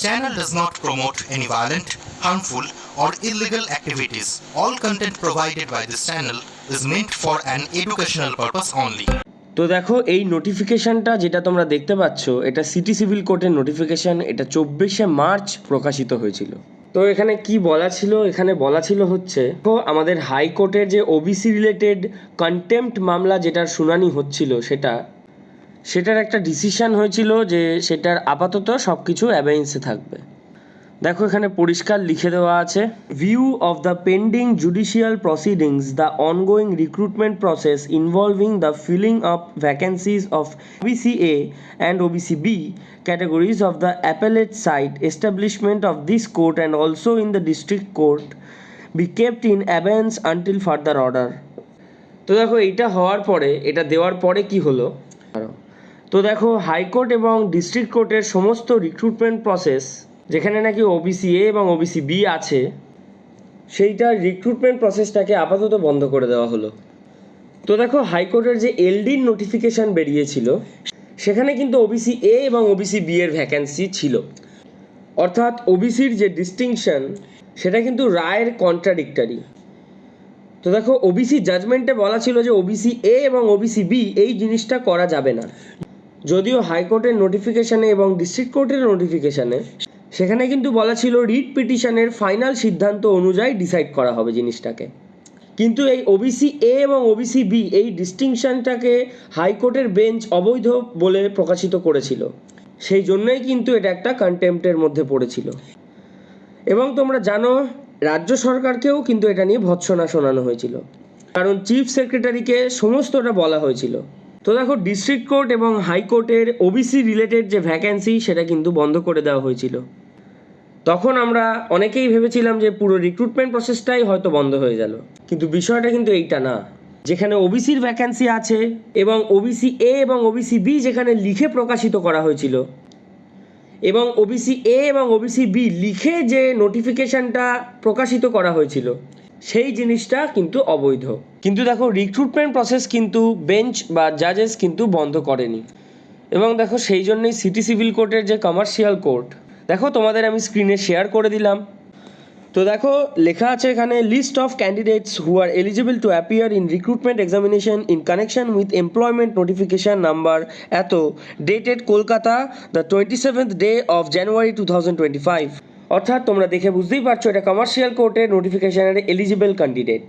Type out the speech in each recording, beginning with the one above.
Channel does not promote any violent, harmful, or illegal activities. All content provided by this channel is meant for an educational purpose only. তো দেখো এই নোটিফিকেশনটা যেটা তোমরা দেখতে পাচ্ছ এটা সিটি সিভিল কোর্টের নোটিফিকেশন এটা চব্বিশে মার্চ প্রকাশিত হয়েছিল তো এখানে কি বলা ছিল এখানে বলা ছিল হচ্ছে আমাদের হাইকোর্টের যে ওবিসি রিলেটেড কন্টেম্পট মামলা যেটার শুনানি হচ্ছিল সেটা সেটার একটা ডিসিশন হয়েছিল যে সেটার আপাতত সব কিছু অ্যাবেন্সে থাকবে। দেখো এখানে পরিষ্কার লিখে দেওয়া আছে view of the pending judicial proceedings the ongoing recruitment process involving the filling up vacancies of OBC A and OBC B categories of the appellate side establishment of this court and also in the district court be kept in abeyance until further order তো দেখো এইটা হওয়ার পরে, এটা দেওয়ার পরে কি হলো? তো দেখো হাইকোর্ট এবং ডিস্ট্রিক্ট কোর্টের সমস্ত রিক্রুটমেন্ট প্রসেস যেখানে নাকি ওবিসি এ এবং ওবিসি বি আছে, সেইটার রিক্রুটমেন্ট প্রসেসটাকে আপাতত বন্ধ করে দেওয়া হলো। তো দেখো হাইকোর্টের যে এলডির নোটিফিকেশান বেরিয়েছিল, সেখানে কিন্তু ওবিসি এ এবং ওবিসি বি এর ভ্যাকেন্সি ছিল। অর্থাৎ ওবিসির যে ডিস্টিংশন সেটা কিন্তু রায়ের কন্ট্রাডিক্টারি তো দেখো ওবিসি জাজমেন্টে বলা ছিল যে ওবিসি এ এবং ওবিসি বি এই জিনিসটা করা যাবে না। যদিও হাইকোর্টের নোটিফিকেশানে এবং ডিস্ট্রিক্ট কোর্টের নোটিফিকেশানে সেখানে কিন্তু বলা ছিল রিট পিটিশনের ফাইনাল সিদ্ধান্ত অনুযায়ী ডিসাইড করা হবে জিনিসটাকে। কিন্তু এই ওবিসি এ এবং ওবিসি বি এই ডিস্টিংশনটাকে হাইকোর্টের বেঞ্চ অবৈধ বলে প্রকাশিত করেছিল। সেই জন্যই কিন্তু এটা একটা কন্টেম্পটের মধ্যে পড়েছিল। এবং তোমরা জানো, রাজ্য সরকারকেও কিন্তু এটা নিয়ে ভৎসনা শোনানো হয়েছিল। কারণ চিফ সেক্রেটারিকে সমস্তটা বলা হয়েছিল। তো দেখো ডিস্ট্রিক্ট কোর্ট এবং হাইকোর্টের ওবিসি রিলেটেড যে ভ্যাকেন্সি সেটা কিন্তু বন্ধ করে দেওয়া হয়েছিল। তখন আমরা অনেকেই ভেবেছিলাম যে পুরো রিক্রুটমেন্ট প্রসেসটাই হয়তো বন্ধ হয়ে গেল। কিন্তু বিষয়টা কিন্তু এইটা না। যেখানে ওবিসির ভ্যাকেন্সি আছে এবং ওবিসি এ এবং ওবিসি বি যেখানে লিখে প্রকাশিত করা হয়েছিল, এবং ওবিসি এ এবং ওবিসি বি লিখে যে নোটিফিকেশনটা প্রকাশিত করা হয়েছিল সেই জিনিসটা কিন্তু অবৈধ। কিন্তু দেখো রিক্রুটমেন্ট প্রসেস কিন্তু বেঞ্চ বা জাজেস কিন্তু বন্ধ করেনি। এবং দেখো, সেই জন্যই সিটি সিভিল কোর্টের যে কমার্শিয়াল কোর্ট দেখো তোমাদের আমি স্ক্রিনে শেয়ার করে দিলাম। তো দেখো, লেখা আছে এখানে list of candidates who are eligible to appear in recruitment examination in connection with employment notification number এত dated Kolkata the twenty seventh day of January two thousand twenty five অর্থাৎ তোমরা দেখে বুঝতেই পারছ এটা কমার্শিয়াল কোর্টের নোটিফিকেশনের এলিজিবল ক্যান্ডিডেট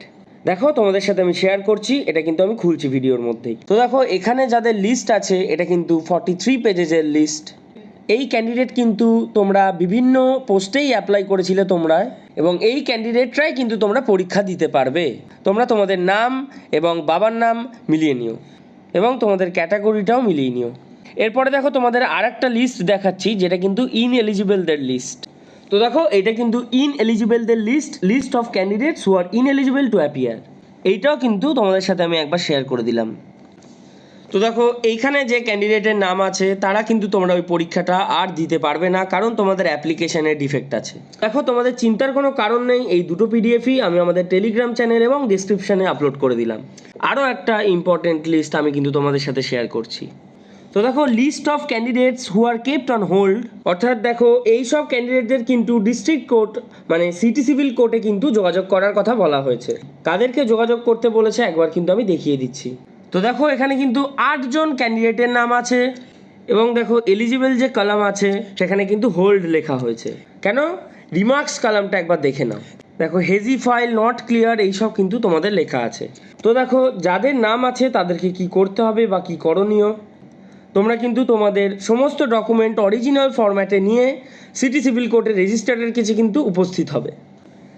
দেখো, তোমাদের সাথে আমি শেয়ার করছি, এটা কিন্তু আমি খুলছি ভিডিওর মধ্যেই। তো দেখো, এখানে যাদের লিস্ট আছে, এটা কিন্তু ফর্টি থ্রি পেজেসের লিস্ট এই ক্যান্ডিডেট কিন্তু তোমরা বিভিন্ন পোস্টেই অ্যাপ্লাই করেছিলে তোমরা, এবং এই ক্যান্ডিডেটরাই কিন্তু তোমরা পরীক্ষা দিতে পারবে। তোমরা তোমাদের নাম এবং বাবার নাম মিলিয়ে নিও, এবং তোমাদের ক্যাটাগরিটাও মিলিয়ে নিও। এরপরে দেখো, তোমাদের আর একটা লিস্ট দেখাচ্ছি, যেটা কিন্তু ইন এলিজিবলদের লিস্ট তো দেখো এটা কিন্তু ইন এলিজিবলদের list list of candidates who are ineligible to appear এইটাও কিন্তু তোমাদের সাথে আমি একবার শেয়ার করে দিলাম। তো দেখো, এইখানে যে ক্যান্ডিডেটের নাম আছে, তারা কিন্তু তোমরা ওই পরীক্ষাটা আর দিতে পারবে না, কারণ তোমাদের অ্যাপ্লিকেশনের ডিফেক্ট আছে। দেখো, তোমাদের চিন্তার কোনো কারণ নেই, এই দুটো পিডিএফই আমি আমাদের টেলিগ্রাম চ্যানেল এবং ডিসক্রিপশানে আপলোড করে দিলাম। আরও একটা ইম্পর্টেন্ট লিস্ট আমি কিন্তু তোমাদের সাথে শেয়ার করছি। তো দেখো list of candidates who are kept on hold অর্থাৎ দেখো, এই সব ক্যান্ডিডেটদের কিন্তু ডিস্ট্রিক্ট কোর্ট মানে সিটি সিভিল কোর্টে কিন্তু যোগাযোগ করার কথা বলা হয়েছে। কাদেরকে যোগাযোগ করতে বলেছে, একবার কিন্তু আমি দেখিয়ে দিচ্ছি। তো দেখো, এখানে কিন্তু আটজন ক্যান্ডিডেটের নাম আছে, এবং দেখো এলিজিবল যে কলাম আছে, সেখানে কিন্তু হোল্ড লেখা হয়েছে। কেন? রিমার্কস কলামটা একবার দেখে নাও। দেখো হেজি ফাইল নট ক্লিয়ার এইসব কিন্তু তোমাদের লেখা আছে। তো দেখো, যাদের নাম আছে, তাদেরকে কি করতে হবে বা কি করণীয়? তোমরা কিন্তু তোমাদের সমস্ত ডকুমেন্ট অরিজিনাল ফরম্যাটে নিয়ে সিটি সিভিল কোর্টের রেজিস্ট্রারের কাছে কিন্তু উপস্থিত হবে।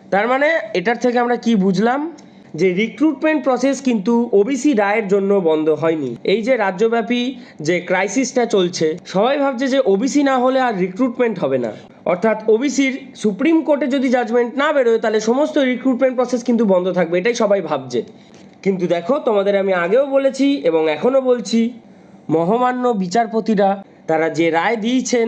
তার মানে এটার থেকে আমরা কি বুঝলাম? যে রিক্রুটমেন্ট প্রসেস কিন্তু ওবিসি রায়ের জন্য বন্ধ হয়নি। এই যে রাজ্যব্যাপী যে ক্রাইসিসটা চলছে, সবাই ভাবছে যে ওবিসি না হলে আর রিক্রুটমেন্ট হবে না। অর্থাৎ ওবিসির সুপ্রিম কোর্টে যদি জাজমেন্ট না বেরোয়, তাহলে সমস্ত রিক্রুটমেন্ট প্রসেস কিন্তু বন্ধ থাকবে, এটাই সবাই ভাবছে। কিন্তু দেখো, তোমাদের আমি আগেও বলেছি এবং এখনও বলছি মহামান্য বিচারপতিরা তারা যে রায় দিয়েছেন,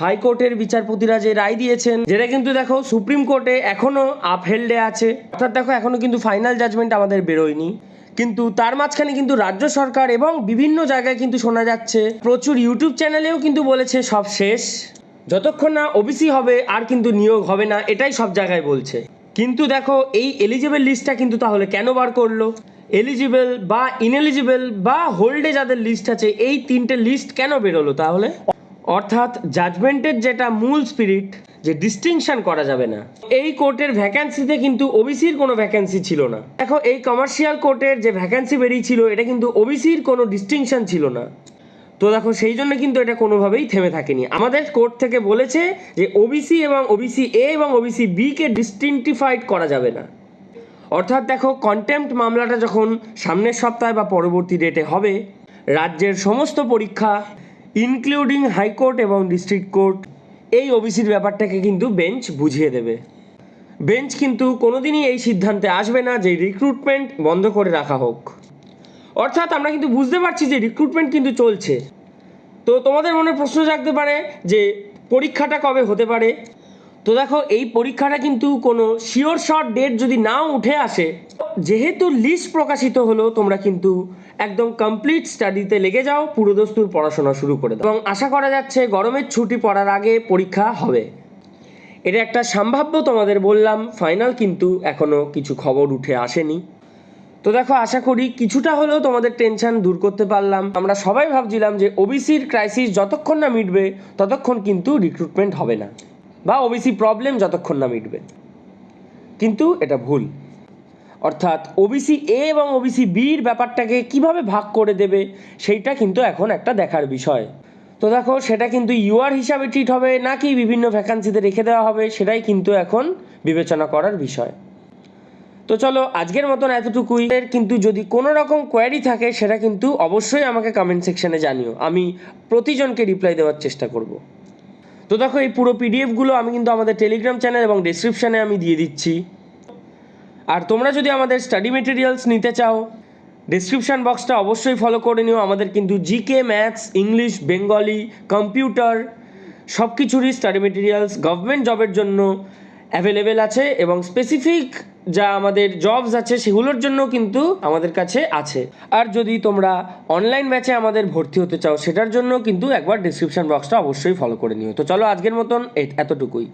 হাইকোর্টের বিচারপতিরা যে রায় দিয়েছেন, যেটা কিন্তু দেখো সুপ্রিম কোর্টে এখনও আপহেল্ডে আছে। অর্থাৎ দেখো এখনও কিন্তু ফাইনাল জাজমেন্ট আমাদের বেরোয়নি। কিন্তু তার মাঝখানে কিন্তু রাজ্য সরকার এবং বিভিন্ন জায়গায় কিন্তু শোনা যাচ্ছে, প্রচুর ইউটিউব চ্যানেলেও কিন্তু বলেছে সব শেষ। যতক্ষণ না ওবিসি হবে, আর কিন্তু নিয়োগ হবে না, এটাই সব জায়গায় বলছে। কিন্তু দেখো এই এলিজিবল লিস্টটা কিন্তু তাহলে কেন বার করল? এলিজিবল বা ইনএলিজিবল বা হোল্ডে যাদের লিস্ট আছে, এই তিনটে লিস্ট কেন বেরোলো তাহলে? অর্থাৎ জাজমেন্টের যেটা মূল স্পিরিট যে ডিস্টিংশন করা যাবে না। এই কোর্টের ভ্যাকান্সিতে কিন্তু ওবিসির কোনো ভ্যাকান্সি ছিল না। দেখো, এই কমার্শিয়াল কোর্টের যে ভ্যাকান্সি বেরিয়েছিল, এটা কিন্তু ওবিসির কোনো ডিস্টিংশন ছিল না। তো দেখো, সেই জন্য কিন্তু এটা কোনোভাবেই থেমে থাকেনি। আমাদের কোর্ট থেকে বলেছে যে ওবিসি এবং ওবিসি এ এবং ওবিসি বি কে ডিস্টিংটিফাইড করা যাবে না। অর্থাৎ দেখো কন্টেম্পট মামলাটা যখন সামনের সপ্তাহে বা পরবর্তী ডেটে হবে, রাজ্যের সমস্ত পরীক্ষা ইনক্লুডিং হাইকোর্ট এবং ডিস্ট্রিক্ট কোর্ট এই ওবিসির ব্যাপারটাকে কিন্তু বেঞ্চ বুঝিয়ে দেবে। বেঞ্চ কিন্তু কোনোদিনই এই সিদ্ধান্তে আসবে না যে রিক্রুটমেন্ট বন্ধ করে রাখা হোক। অর্থাৎ আমরা কিন্তু বুঝতে পারছি যে রিক্রুটমেন্ট কিন্তু চলছে। তো তোমাদের মনে প্রশ্ন জাগতে পারে যে পরীক্ষাটা কবে হতে পারে? তো দেখো, এই পরীক্ষাটা কিন্তু কোনো শিওর শর্ট ডেট যদি নাও উঠে আসে, যেহেতু লিস্ট প্রকাশিত হলো, তোমরা কিন্তু একদম কমপ্লিট স্টাডিতে লেগে যাও, পুরোদস্তুর পড়াশোনা শুরু করে দাও। এবং আশা করা যাচ্ছে, গরমের ছুটি পড়ার আগে পরীক্ষা হবে। এটা একটা সম্ভাব্য, তোমাদের বললাম ফাইনাল কিন্তু এখনও কিছু খবর উঠে আসেনি। তো দেখো, আশা করি কিছুটা হলেও তোমাদের টেনশন দূর করতে পারলাম। আমরা সবাই ভাবছিলাম যে ওবিসির ক্রাইসিস যতক্ষণ না মিটবে, ততক্ষণ কিন্তু রিক্রুটমেন্ট হবে না। বা ওবিসি প্রবলেম যতক্ষণ না মিটবে। কিন্তু এটা ভুল। অর্থাৎ ওবিসি এ এবং ওবিসি বির ব্যাপারটাকে কীভাবে ভাগ করে দেবে, সেইটা কিন্তু এখন একটা দেখার বিষয়। তো দেখো, সেটা কিন্তু ইউআর হিসাবে ট্রিট হবে, নাকি বিভিন্ন ভ্যাকান্সিতে রেখে দেওয়া হবে, সেটাই কিন্তু এখন বিবেচনা করার বিষয়। তো চলো, আজকের মতন এতটুকুই। এর কিন্তু যদি কোনো রকম কোয়ারি থাকে, সেটা কিন্তু অবশ্যই আমাকে কমেন্ট সেকশনে জানিও। আমি প্রতিজনকে রিপ্লাই দেওয়ার চেষ্টা করব। তো দেখো, এই পুরো পিডিএফগুলো আমি কিন্তু আমাদের টেলিগ্রাম চ্যানেল এবং ডিসক্রিপশানে আমি দিয়ে দিচ্ছি। আর তোমরা যদি আমাদের স্টাডি মেটেরিয়ালস নিতে চাও ডিসক্রিপশান বক্সটা অবশ্যই ফলো করে নিও। আমাদের কিন্তু GK maths English Bengali computer সব কিছুরই স্টাডি মেটেরিয়ালস গভর্নমেন্ট জবের জন্য। অ্যাভেলেবেল আছে এবং স্পেসিফিক যা আমাদের জবস আছে সেগুলোর জন্য কিন্তু আমাদের কাছে আছে। আর যদি তোমরা অনলাইন ব্যাচে আমাদের ভর্তি হতে চাও, সেটার জন্য কিন্তু একবার ডিসক্রিপশন বক্সটা অবশ্যই ফলো করে নিও। তো চলো আজকের মতন এতটুকুই।